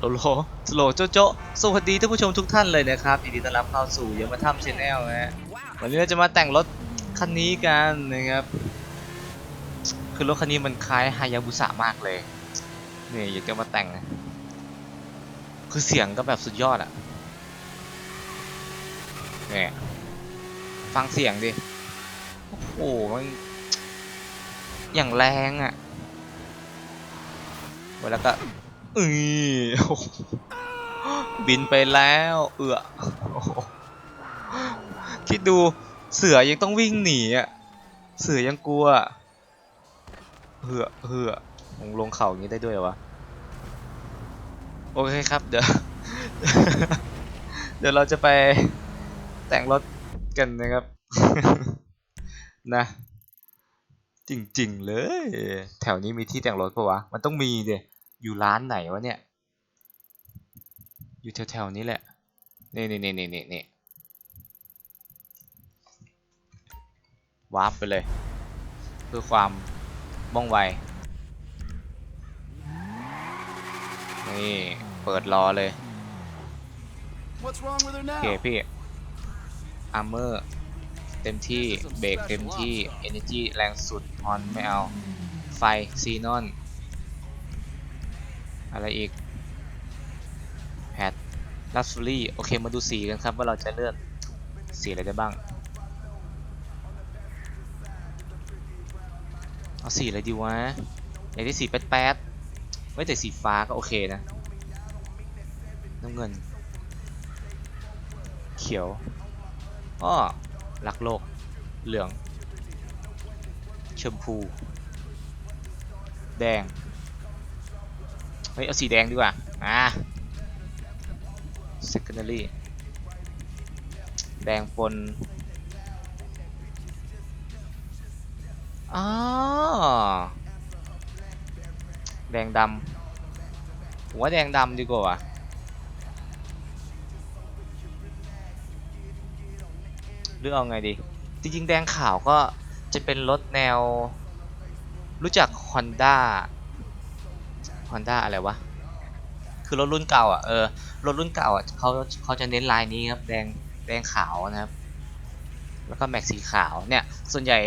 โลโลสโลโจโจสวัสดีท่านผู้ชมทุกท่านเลยนะครับยินดีต้อนรับเข้าสู่ยมาทำชแนลนะฮะวันนี้เราจะมาแต่งรถคันนี้กันนะครับ คือรถคันนี้มันคล้ายฮายาบุสะมากเลยนี่อยากจะมาแต่งนะคือเสียงก็แบบสุดยอดอะเนี่ยฟังเสียงดิ โอ้โหมันอย่างแรงอะเวลาก็ อือโอ้โหบินไปแล้วเอือโอ้โหคิดดูเสือยังต้องวิ่งหนีอะเสือยังกลัวเหือเหือลงลงเขาอย่างนี้ได้ด้วยวะโอเคครับเดี๋ยวเดี๋ยวเราจะไปแต่งรถกันนะครับ นะ จริง ๆ เลย แถวนี้มีที่แต่งรถปะวะ มันต้องมีเดีย อยู่ร้านไหนวะเนี่ย อยู่แถวๆนี้แหละนี่นี่นี่นี่นี่นี่วาร์ปไปเลย เพื่อความว่องไว นี่ เปิดรอเลย What's wrong with her โอ now? เคพี่อาร์เมอร์เต็มที่ เบรกเต็มที่ Energy แรงสุดฮอนไม่เอา ไฟ ซีนอน อะไรอีกแพดลัสฟูรี่โอเคมาดูสีกันครับว่าเราจะเลือกสีอะไรได้บ้าง เอาสีอะไรดีวะอยากได้สีแป๊ดๆไม่แต่สีฟ้าก็โอเคนะน้ำเงิน เขียวอ้อรักโลก เหลือง ชมพู แดง ฮ้ย เอาสีแดงดีกว่า อ่า secondary แดงปนอ๋อแดงดำผมว่าแดงดำดีกว่าหรือเอาไงดี จริงๆ แดงขาวก็จะเป็นรถแนว รู้จัก Honda Honda อะไรวะ คือรถรุ่นเก่าอะ เออ รถรุ่นเก่าอะเขาเขาจะเน้นลายนี้ครับ แดง แดงขาวนะครับ แล้วก็แม็กสีขาว เนี่ย ส่วนใหญ่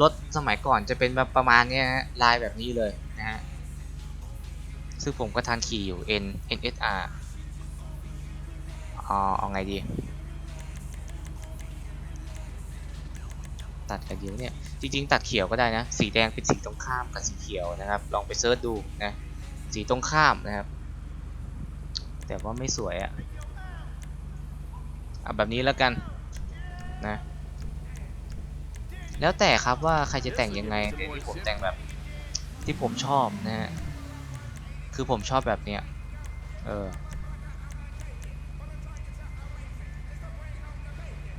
รถสมัยก่อนจะเป็นแบบประมาณเนี้ยฮะ ลายแบบนี้เลยนะฮะ ซึ่งผมก็ทันขี่อยู่ N NSR อ๋อ เอาไงดี ตัดกันเดียวเนี่ย จริง ๆ ตัดเขียวก็ได้นะ สีแดงเป็นสีตรงข้ามกับสีเขียวนะครับ ลองไปเซิร์ชดูนะ สีตรงข้ามนะครับ แต่ว่าไม่สวยอะเอาแบบนี้แล้วกันนะแล้วแต่ครับว่าใครจะแต่งยังไงที่ผมแต่งแบบที่ผมชอบนะฮะคือผมชอบแบบเนี้ยเออ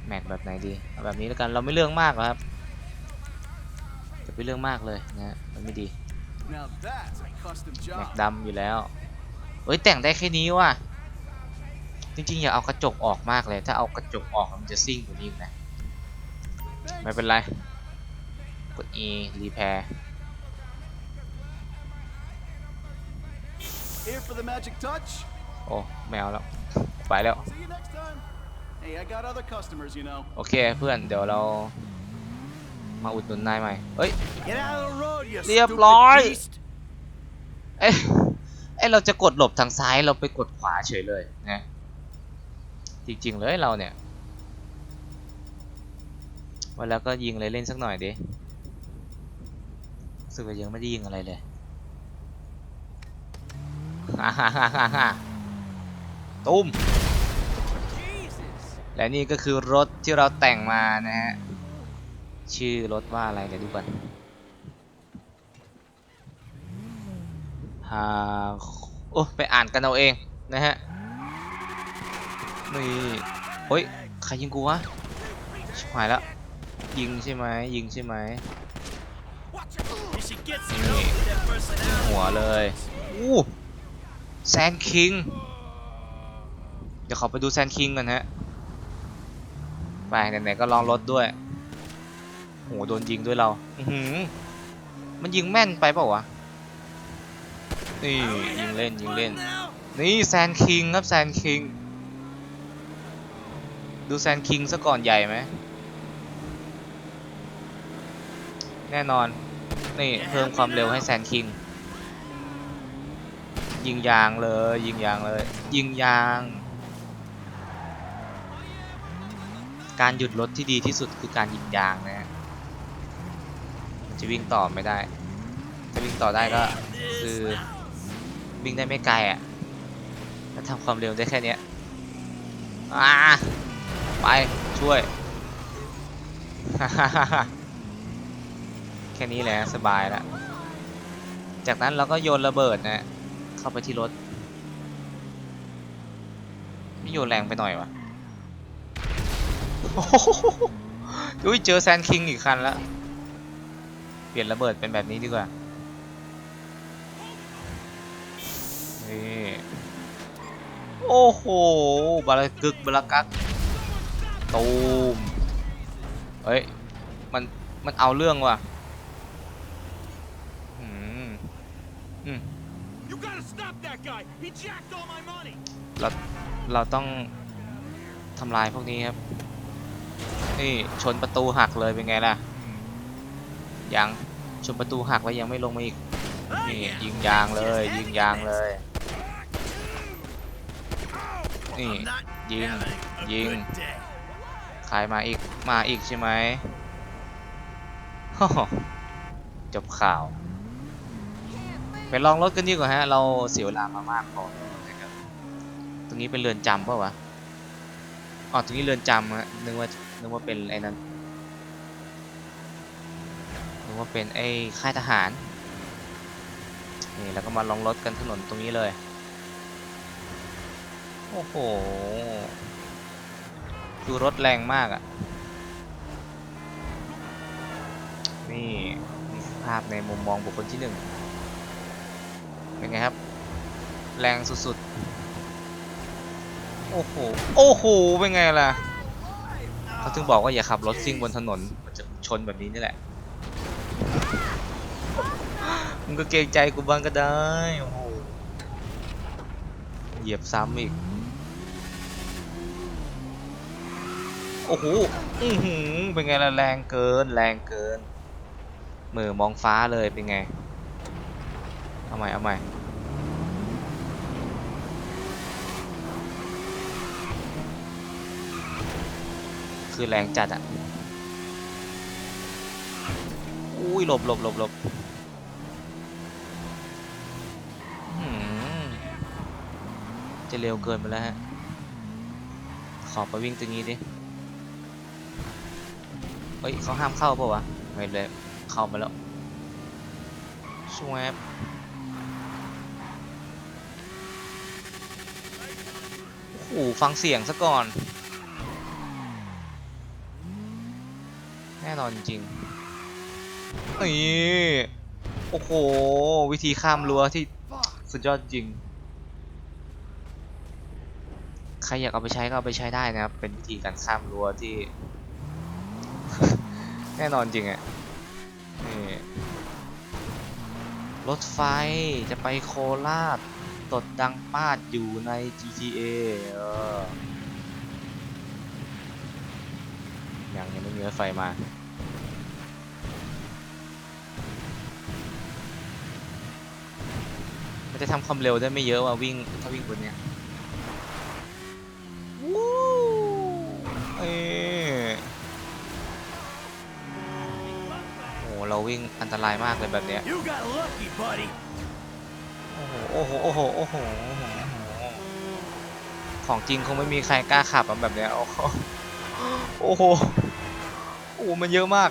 แม็กแบบไหนดีเอาแบบนี้แล้วกันเราไม่เรื่องมากครับจะไปเรื่องมากเลยนะฮะมันไม่ดี แม็ก job. ดำอยู่แล้ว เอ้ยแต่งได้แค่นี้ว่ะ จริงๆ อย่าเอากระจกออกมากเลย ถ้าเอากระจกออกมันจะซิ่งกว่านี้อีกนะ ไม่เป็นไร กด E repair Here for the magic touch. โอ้ไม่เอาแล้ว ไปแล้ว See you next time. Hey, I got other customers, you know. โอเคเพื่อนเดี๋ยวเรา มาอุดหนุนนายใหม่เอ้ย Get out of the road, you เรียบ stupid ร้อย beast. เอ้ยเอ้ยเราจะกดหลบทางซ้ายเราไปกดขวาเฉยเลยนะ จริงๆเลยเราเนี่ยวันแล้วก็ยิงอะไรเล่นสักหน่อยดิรู้สึกว่ายังไม่ได้ยิงอะไรเลยฮ่าฮ่าฮ่าฮ่าฮ่าตุ้มและนี่ก็คือรถที่เราแต่งมานะฮะ ชื่อรถว่าอะไรเดี๋ยวดูก่อนฮาโอ้ไปอ่านกันเอาเองนะฮะ นี่เฮ้ย ใครยิงกูวะชิบหายแล้ว ยิงใช่ไหมยิงใช่ไหมนี่หัวเลยอู้แซนคิง เดี๋ยวขอไปดูแซนคิงกันฮะ ไปไหนๆก็ลองรถด้วย โหโดนยิงด้วยเรา อือหือ มันยิงแม่นไปเปล่าวะ นี่ยิงเล่นยิงเล่น นี่แซนคิงครับแซนคิง ดูแซนคิงซะก่อนใหญ่ไหม แน่นอน นี่เพิ่มความเร็วให้แซนคิง ยิงยางเลย ยิงยางเลย ยิงยาง การหยุดรถที่ดีที่สุดคือการยิงยางนะฮะมัน จะวิ่งต่อไม่ได้ ถ้าวิ่งต่อได้ก็คือวิ่งได้ไม่ไกลอะแล้วทำความเร็วได้แค่นี้อ่าไปช่วย แค่นี้แหละสบายแล้วจากนั้นเราก็โยนระเบิดนะ เข้าไปที่รถไม่โยนแรงไปหน่อยวะอุ้ยเจอแซนคิงอีกคันแล้ว เปลี่ยนระเบิดเป็นแบบนี้ดีกว่า นี่ โอ้โห บาลากึกบาลากักตูมเฮ้ย มัน มันเอาเรื่องว่ะอืมอืม You gotta stop that guy! He jacked all my money! เรา เราต้องทำลายพวกนี้ครับ นี่ ชนประตูหักเลยเป็นไงล่ะ ยังชนประตูหักแล้วยังไม่ลงมาอีกนี่ยิงยางเลยยิงยางเลยนี่ยิงยิงใครมาอีกมาอีกใช่ไหมฮ่จบข่าวไปลองรถกันดีกว่าฮะ เราเสียเวลามามากพอนะครับ ตรงนี้เป็นเรือนจำเปล่าวะ อ๋อ ตรงนี้เรือนจำฮะนึกว่า นึกว่าเป็นไอ้นั้น กว่าเป็นไอ้ค่ายทหาร นี่แล้วก็มาลองรถกันถนนตรงนี้เลย โอ้โหดูรถแรงมากอะ่ะ นี่ภาพในมุมมองบุคคลที่หนึ่งเป็นไงครับ แรงสุดๆ โอ้โห โอ้โห เป็นไงล่ะ เขาถึงบอกว่าอย่าขับรถซิ่งบนถนนมันจะชนแบบนี้นี่แหละ มึงก็เกรงใจกูบ้างก็ได้ โอ้โห เหยียบซ้ำอีก โอ้โห อือหือ เป็นไงล่ะแรงเกิน แรงเกิน มือมองฟ้าเลยเป็นไง เอาใหม่ เอาใหม่ คือแรงจัดอะอุ้ยหลบหลบหลบหลบอื้อหือ จะเร็วเกินไปแล้วฮะ ขอไปวิ่งตรงนี้ดิ เฮ้ยเขาห้ามเข้าเปล่าวะ ไม่เลย เข้ามาแล้วชวบโอ้โหฟังเสียงซะก่อน แน่นอนจริงนี่โอ้โห วิธีข้ามรั้วที่สุดยอดจริง ใครอยากเอาไปใช้ก็เอาไปใช้ได้นะครับ เป็นวิธีการข้ามรั้วที่ แน่นอนจริงอะ่ะนี่รถไฟจะไปโคราชตดดังปาดอยู่ใน GTA เออยังยังไม่มีรถไฟมา มันจะทำความเร็วได้ไม่เยอะว่าวิ่งถ้าวิ่งบนเนี้ย วิ่งอันตรายมากเลยแบบเนี้ย You got lucky, buddy! โอ้โหโอ้โห โอ้โห โอ้โห โอ้โห ของจริงคงไม่มีใครกล้าขับอะแบบเนี้ย โอ้โห โอ้โห โอ้โหมันเยอะมาก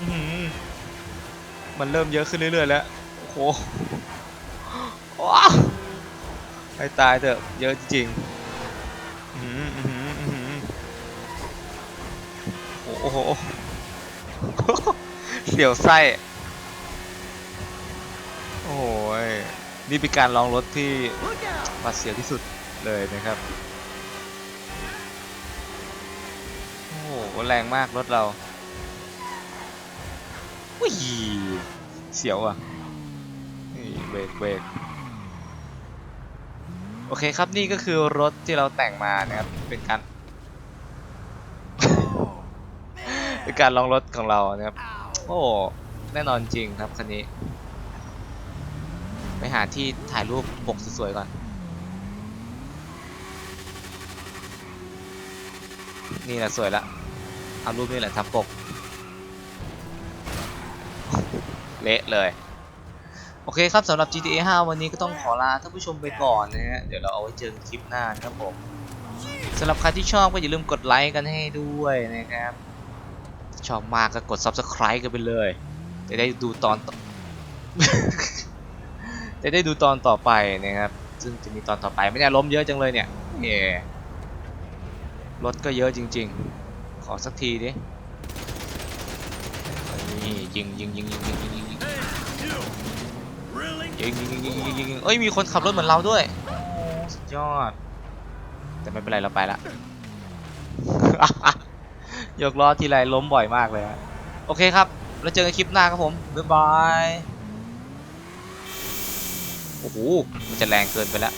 อื้อหือมันเริ่มเยอะขึ้นเรื่อยๆแล้ว โอ้โหว้าวให้ตายเถอะเยอะจริงๆอื้อหืออื้อหืออื้อหือโอ้โห เสียวไส้ โอ้ย นี่เป็นการลองรถที่ Look out! หวาดเสียวที่สุดเลยนะครับ โอ้โห แรงมากรถเราวิ่งเสียวอะ นี่เบรกเบรกโอเคครับนี่ก็คือรถที่เราแต่งมานะครับ เป็นการ เป็นการลองรถของเรานะครับ โอ้แน่นอนจริงครับคันนี้ ไปหาที่ถ่ายรูปปกสวยๆก่อน นี่แหละสวยละเอารูปนี่แหละทำปก เละเลยโอเคครับสำหรับ GTA 5 วันนี้ก็ต้องขอลาท่านผู้ชมไปก่อนนะฮะ เดี๋ยวเราเอาไว้เจอกันคลิปหน้านะครับผมสำหรับใครที่ชอบก็อย่าลืมกดไลค์กันให้ด้วยนะครับ ชอบมากก็กด Subscribe กันไปเลย จะได้ดูตอนจะได้ดูตอนต่อไปนะครับ ซึ่งจะมีตอนต่อไปไม่ได้ล้มเยอะจังเลยเนี่ยเย่รถก็เยอะจริง ๆ ขอสักทีดินี่ยิงยิงยิงยิงยิงยิงยิงยิงยิงยิงยิงยิงยิงยิงยิงเอ้ยมีคนขับรถเหมือนเราด้วยสุดยอด แต่ไม่เป็นไรเราไปละ ยกล้อทีไรล้มบ่อยมากเลยฮะโอเคครับ แล้วเจอกันคลิปหน้าครับผม บ๊ายบาย โอ้โห มันจะแรงเกินไปแล้ว